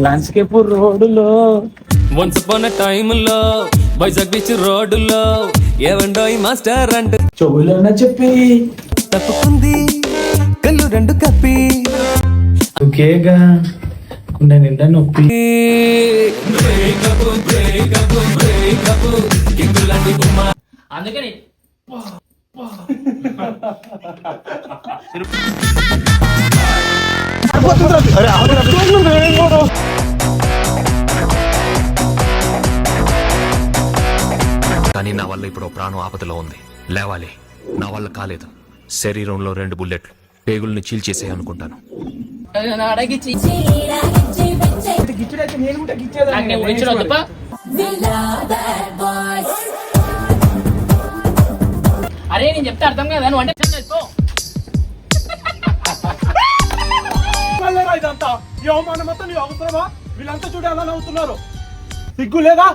Landscape రోడ్డులో. Once upon టైమ్లో Vizag beach రోడ్డులో ఏవండోయ్ మాస్టర్ అంటే చెవులోన చెప్పి. తప్పుకుంది కళ్ళు రెండు కప్పి. ఒకేగా గుండె నిండా నొప్పి. అందుకని. కానీ నా వల్ల ఇప్పుడు ప్రాణం ఆపదలో ఉంది. లేవాలి. నా వల్ల కాలేదు. శరీరంలో రెండు బుల్లెట్లు. పేగుల్ని చీల్చేసే అనుకుంటాను. అరే నేను చెప్తే అర్థం కదా. నువ్వు అంటే ఇదంతా ఈ అవమానం అంతా నీ అవసరమా? వీళ్ళంతా చూడ అలా నవ్వుతున్నారు. సిగ్గు లేదా?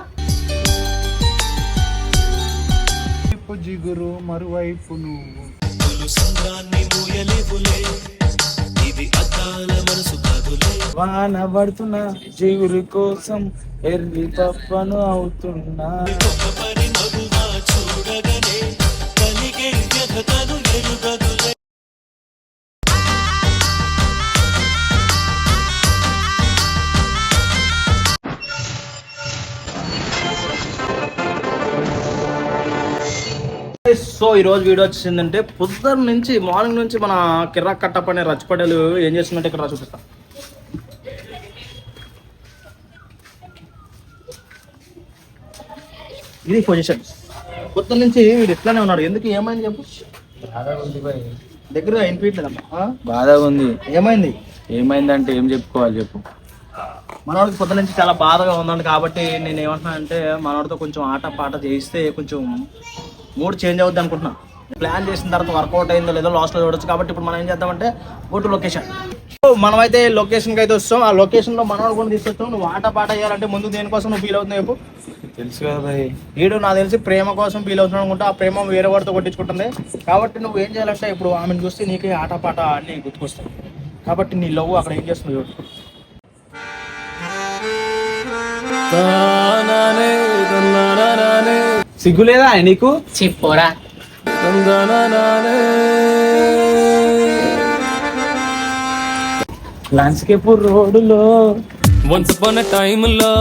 జిగురు మరువైపు నువ్వు. వాన పడుతున్నా జిగురు కోసం ఎర్రి పప్పను అవుతున్నా. చూడగనే కలిగే జగతను సో ఈ రోజు వీడియో వచ్చిందంటే పొద్దున్న నుంచి మార్నింగ్ నుంచి మన కట్టప్ అనే రచ్చపడేలు ఏం చేస్తున్నట్టు ఇక్కడ చూపిస్తా. ఇది పొజిషన్ పొద్దున్న నుంచి వీడు ఇట్లానే ఉన్నాడు. ఎందుకు? ఏమైంది చెప్పు? దగ్గర వినిపించలేదమ్మా బాధగా ఉంది ఏమైంది? ఏమైందంటే ఏం చెప్పుకోవాలి చెప్పు. మనవాడికి పొద్దున్న నుంచి చాలా బాధగా ఉందండి. కాబట్టి నేను ఏమంటున్నా అంటే మనవాడితో కొంచెం ఆట పాట చేయిస్తే కొంచెం మూడ్ చేంజ్ అవుద్ది అనుకుంటున్నా. ప్లాన్ చేసిన తర్వాత వర్కౌట్ అయిందో లేదో లాస్ట్లో చూడొచ్చు. కాబట్టి ఇప్పుడు మనం ఏం చేద్దామంటే గో టు లొకేషన్ మనమైతే లొకేషన్కి అయితే వస్తాం. ఆ లొకేషన్లో మనవాడు కూడా తీసుకొస్తాం. నువ్వు ఆట పాట చేయాలంటే ముందు దేనికోసం నువ్వు ఫీల్ అవుతున్నావు తెలుసు కదా భయ్ వీడు నాకు తెలిసి ప్రేమ కోసం ఫీల్ అవుతున్నాడు అనుకుంటా. ఆ ప్రేమ వేరే వాడితో కొట్టించుకుంటుంది. కాబట్టి నువ్వు ఏం చేయాలంటే ఇప్పుడు ఆమెను చూస్తే నీకే ఆట పాట అన్ని గుర్తుకొస్తాయి. కాబట్టి నీ లవ్ అక్కడ ఏం చేస్తుంది చూడు. తానానే, తన్నానానే, సిగ్గు లేదా నీకు? చెప్పురా. ల్యాండ్స్కేప్ రోడ్డులో. వన్స్ అపాన్ టైమ్లో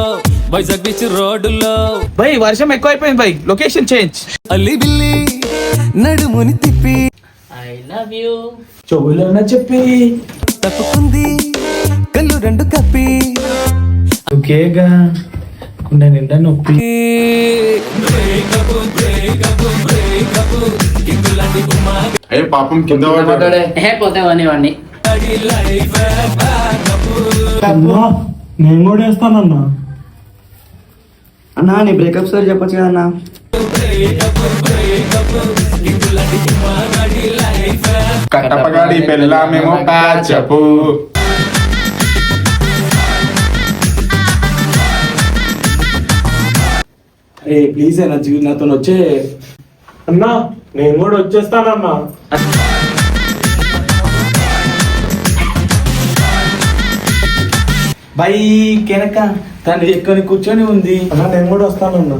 వైజాగ్ బీచ్ రోడ్డులో. భయ్ వర్షం ఎక్కువైపోయింది భయ్ లొకేషన్ చేంజ్ అల్లి బిల్లి నడుముని తిప్పి. ఐ లవ్ యూ చెవులోన చెప్పి. తప్పుకుంది కళ్ళు రెండు కప్పి. ఒకేగా గుండె నిండా నొప్పి. అయ్యే పాపం కింద ఏ పోతే వాడిని అన్నా నేను కూడా వేస్తానన్నా. అన్నా నీ బ్రేకప్ స్టోరీ చెప్పొచ్చు కదన్నా. కట్టపగాడి పెళ్ళామేమో ప్యాచపు. అరే ప్లీజ్ అన్న జీవి నాతో వచ్చే. అన్నా నేను కూడా వచ్చేస్తానన్నా. బై కెనక తను ఎక్కని కూర్చొని ఉంది? అన్నా నేను కూడా వస్తానన్నా.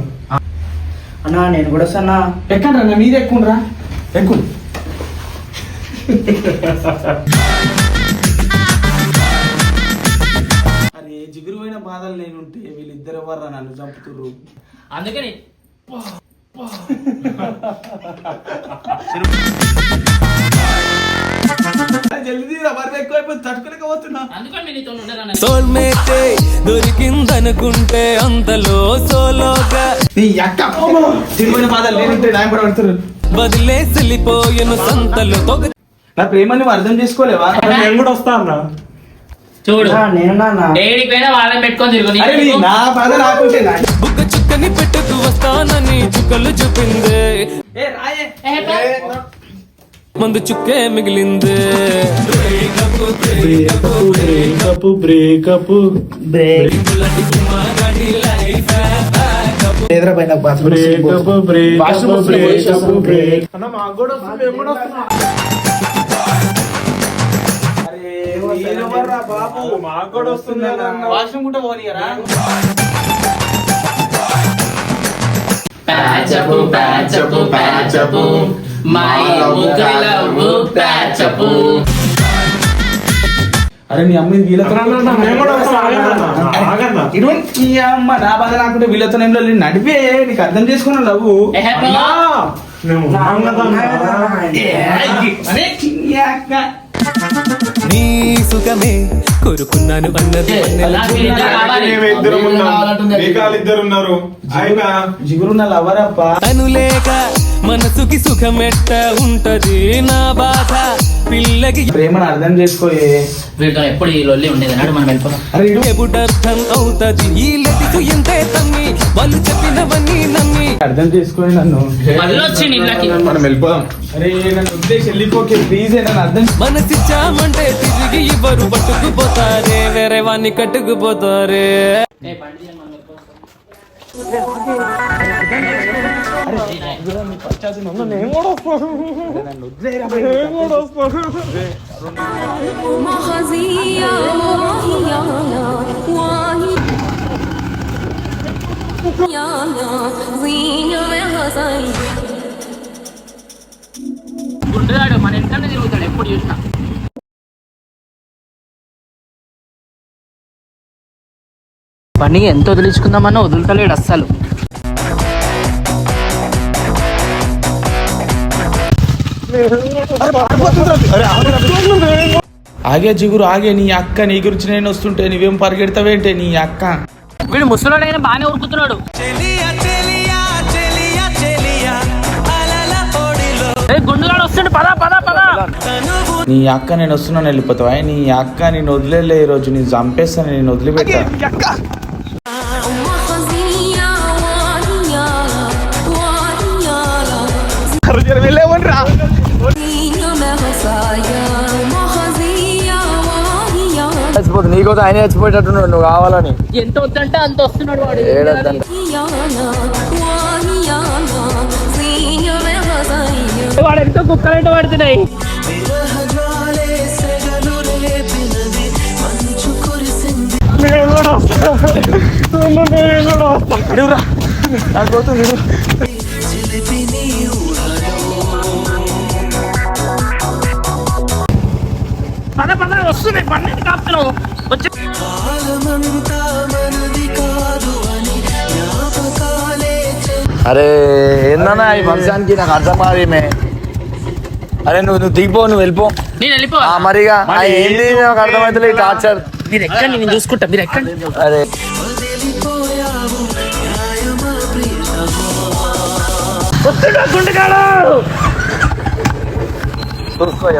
అన్నా నేను కూడా వస్తానా? ఎక్కడ రా మీద ఎక్కుండ్రా? ఎక్కు. అరే జిగురు పోయిన బాధలు నేనుంటే వీళ్ళిద్దరు ఎవర్రా నన్ను చంపుతుర్రు? అందుకని జల్దీ రా మరి ఎక్కువైపోతుంది తట్టుకోలేకపోతున్నా. అందుకని నేను నీతో ఉండను సోల్మేట్ దొరికిందనుకుంటే అంతలో సోలోగా. నీ అక్క బాధలు కూడా పడుతున్నారు సంతలో తొగ నా నువ్వు అర్థం చేసుకోలేవా? నేను కూడా వస్తా అన్నా. చూడు. పోయినా వాళ్ళని పెట్టుకొని తిరుగు. అరే నీ నా బాధ నాకుంటే నా- చుక్కని పెట్టుకు వస్తానని చుక్కలు చూపిందే. ఏ రాయే. ఏ పో. మందు చుక్కే మిగిలిందే. బ్రేకప్ బ్రేకప్ మాకు కూడా వస్తుంది బాబు. మాకు కూడా. వాష్రూమ్ కూడా పోనీయరా. మై ముగ్గులవు ప్యాచపు అరే నీ అమ్మ వీళ్ళతో. ఇటువంటి ఈ అమ్మ నా బాధ నాకుంటే వీళ్ళతో ఏం లేదు నడిపే నీకు అర్థం చేసుకున్నావు లవ్వు. అరే. నీ సుఖమే కోరుకున్నాను అన్నది తను లేక మనసుకి సుఖమెట్ట ఉంటది? నా బాధ పిల్లకి ప్రేమను అర్థం చేసుకోయే వీళ్ళతో ఎప్పుడు ఈ లొల్లి ఉండేది? అన్నాడు మనం వెళ్ళిపోదాం. అరే ఇడు. ఎప్పుడర్థం అవుతది? ఈ లతికు ఎంతే వాళ్ళు చెప్పినవన్నీ నమ్మి. అర్థం చేసుకోయి నన్ను మళ్ళీ వచ్చింది ఇళ్ళకి మనం వెళ్ళిపోదాం. అరే నన్ను ఉద్దేశం వెళ్ళిపోకే ప్లీజ్ నన్ను అర్థం మనసిచ్చామంటే తిరిగి ఇవ్వరు పట్టుకుపోతారే వేరే వాణ్ణి కట్టుకుపోతారే. తీయండి, గుండెలాడు మన వెనకాల తిరుగుతాడు ఎప్పుడు చూసినా. పని ఎంత వదిలించుకుందామన్నా వదులుతలేడు అస్సలు. ఆగే జిగురు ఆగే నీ అక్క నీ గురించి నేను వస్తుంటే నువ్వేం పరిగెడతావేంటే నీ అక్క? వీడు ముసలోడైనా బాగానే ఉరుకుతున్నాడు. గుండెలాడు వస్తుంది పదా పదా పదా. నీ అక్క నేను వస్తున్నాను వెళ్ళిపోతావా? నీ అక్క నేను వదిలేలే ఈ రోజు నేను చంపేస్తాను నేను వదిలిపెట్టా వెళ్ళేవండి చచ్చిపోతుంది నీ కోసం ఆయన చచ్చిపోయేటట్టున్నాడు నువ్వు కావాలని. ఎంత వద్దంటే అంత వస్తున్నాడు వాడు వాడు ఎంతో కుక్కలంట పడుతున్నాయి నాకు పోతుంది పద పద వస్తున్నాయి పన్నెండు కాపుతున్నావు వచ్చి అరే ఏందన్నా ఈ వంశానికి నాకు అర్థం కాదు అరే నువ్వు నువ్వు దిగిపో నువ్వు వెళ్ళిపో. నేను వెళ్ళిపో. ఆ, మరిగా. ఏంది నాకు అర్థమవుతుంది టార్చర్? మీరు ఎక్కండి నేను చూసుకుంటా. మీరు ఎక్కండి. అరే. చూసుకో ఇక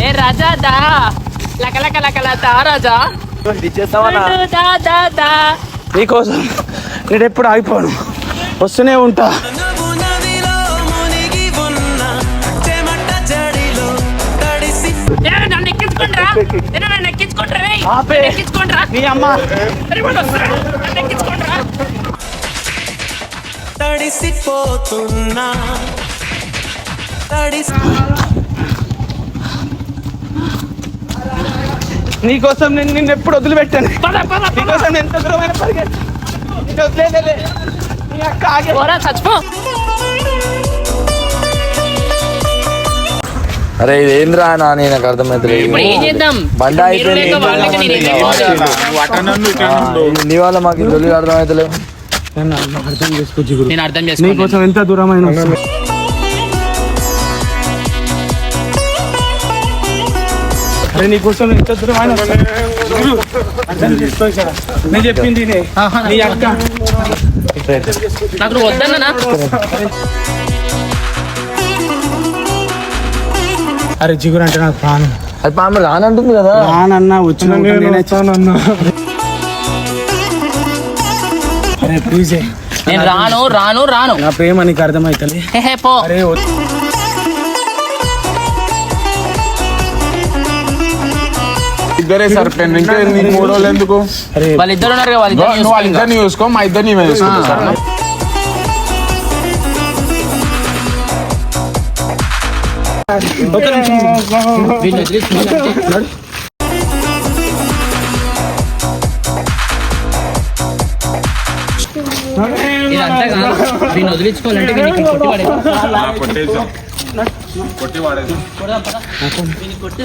ఏ రాజా దా. లక లక లక లా దా రాజా. ఇచ్చేస్తావా దా? దా దా నీకోసం నేను ఎప్పుడు ఆగిపోను. వస్తూనే ఉంటా. నన్ను ఎక్కించుకుంటారా నీ నీకోసం నేను నిన్ను ఎప్పుడు వదిలిపెట్టాను. పద నీకోసం నేను ఎంత దూరమైన పరిగెత్తా. నీ చచ్చిపో. అరే ఇది ఏంద్రా నా నేను నాకు బండ? నీ వల్ల మాకు తొలి అర్థమవుతలే నన్ను అర్థం చేసుకో జిగురు. నేను అర్థం చేసుకున్నాను నీకోసం ఎంత దూరమైన. అరే నీకోసం ఎంత దూరమైన అర్థం. నేను చెప్పింది. నీ అక్క. నాకు వద్దన్నా అరే జిగురు అంటే నాకు ప్రాణం. అది పాము రానంటుంది కదా. నానన్న వచ్చిన నేనే చానన్నా అరే ప్లీజ్ నేను రాను రాను రాను. నా ప్రేమ నీకు అర్థమైతలే. హే, హే, పో. అరే. ఇద్దరే సరిపోయింది ఇంకా మూడు రోజులు ఎందుకు? వాళ్ళిద్దరు ఉన్నారు కదా గో, నువ్వు వాళ్ళిద్దరిని చూసుకో మా దీన్ని వదిలించుకోవాలంటే కొట్టి పడేది. కొట్టేసాం కొట్టి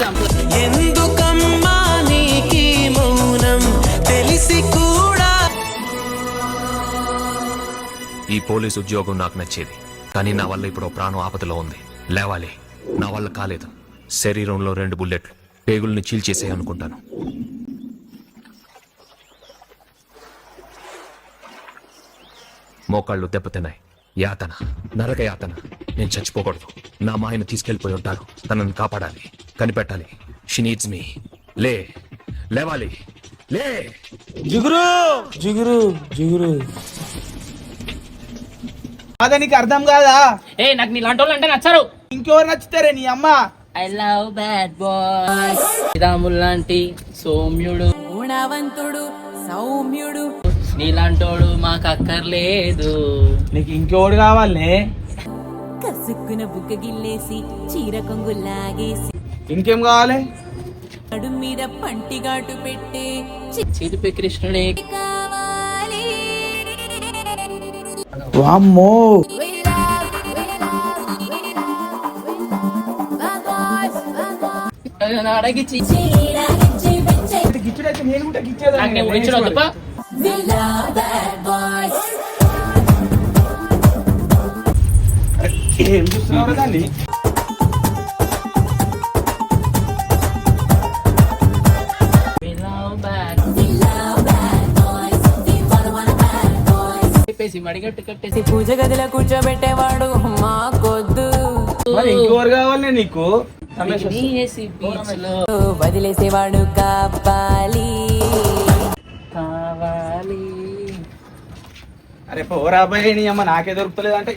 ఎందుకమ్మా నీకి మౌనం తెలిసి కూడా ఈ పోలీస్ ఉద్యోగం నాకు నచ్చేది కానీ నా వల్ల ఇప్పుడు ప్రాణం ఆపదలో ఉంది లేవాలి నా వల్ల కాలేదు. శరీరంలో రెండు బుల్లెట్లు. పేగుల్ని చీల్చేసే అనుకుంటాను. మోకాళ్ళు దెబ్బతిన్నాయి. యాతన. నరక యాతన. నేను చచ్చిపోకూడదు. నా మాయను తీసుకెళ్ళిపోయి ఉంటాను తనని కాపాడాలి. కనిపెట్టాలి. షీ నీడ్స్ మీ లే. లేవాలి. లే. జిగురు! జిగురు జిగురు. అదే నీకు అర్థం కాదా? ఏ నాకు నీలాంటి వాళ్ళు అంటే నచ్చరు. ఇంకెవరు నచ్చుతారే నీ అమ్మ? I love bad boys Ramulu లాంటి సౌమ్యుడు. గుణవంతుడు సౌమ్యుడు. నీలాంటోడు మాకు అక్కర్లేదు నీకు ఇంకెవడు కావాలి? కసుక్కున బుగ్గ గిల్లేసి చీర కొంగు లాగేసి. ఇంకేం కావాలి? నడు మీద పంటిగాటు పెట్టే చిలిపి కృష్ణుడే. కావాలి. వామ్మో! అడగిచ్చి గిచ్చుడైతే నేను కూడా గిచ్చేదా నాకు నేను గురించి తప్ప ఏం చూస్తున్నావు దాన్ని? చెప్పేసి మడిగట్టు కట్టేసి పూజ గదిలో కూర్చోబెట్టేవాడు మాకొద్దు. మరి ఇంకెవరు కావాలి నీకు? వదిలేసేవాడు కాపాలి కావాలి. అరే పోరా అబ్బాయి నీ అమ్మ నాకే దొరుకుతలేదు అంటే.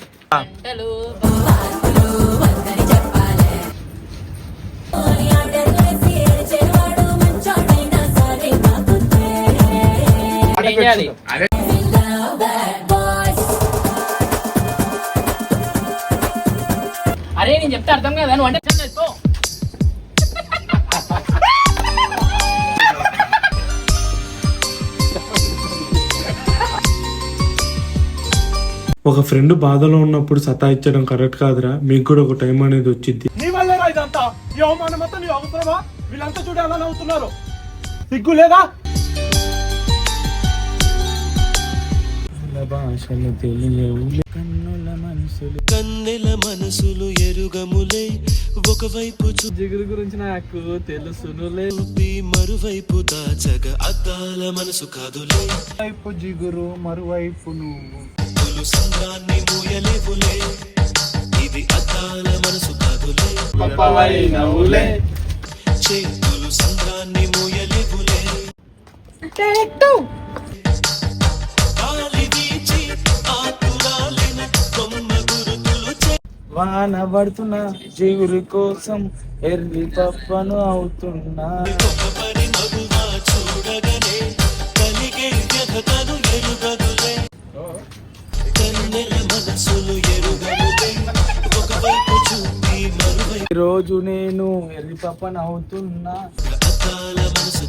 అరే నేను చెప్తే అర్థం కదా? నువ్వు అంటే ఒక ఫ్రెండ్ బాధలో ఉన్నప్పుడు సతాయించడం కరెక్ట్ కాదురా. మీకు కూడా ఒక టైం అనేది వచ్చింది. నీ వల్లేరా ఇదంతా. ఈ అవమానం అంతా నీ అవసరమా? వీళ్ళంతా చూడ ఎలా నవ్వుతున్నారు. సిగ్గు లేదా? భాషలు తెలియవు. కన్నుల మనసులు. కన్నెల మనసులు ఎరుగములే. ఒకవైపు జిగురు గురించి నాకు తెలుసునులే. మరువైపు దాచగ అద్దాల మనసు కాదులే. వైపు జిగురు మరువైపు నువ్వు మూయలేవులే. ఇది అద్దాల మనసు కాదులే. చేతులు మూయలేవులే. వాన పడుతున్న జిగురు కోసం ఎర్రి పప్పను అవుతున్నా. రోజు నేను ఎర్రి పప్పను అవుతున్నా. మనసు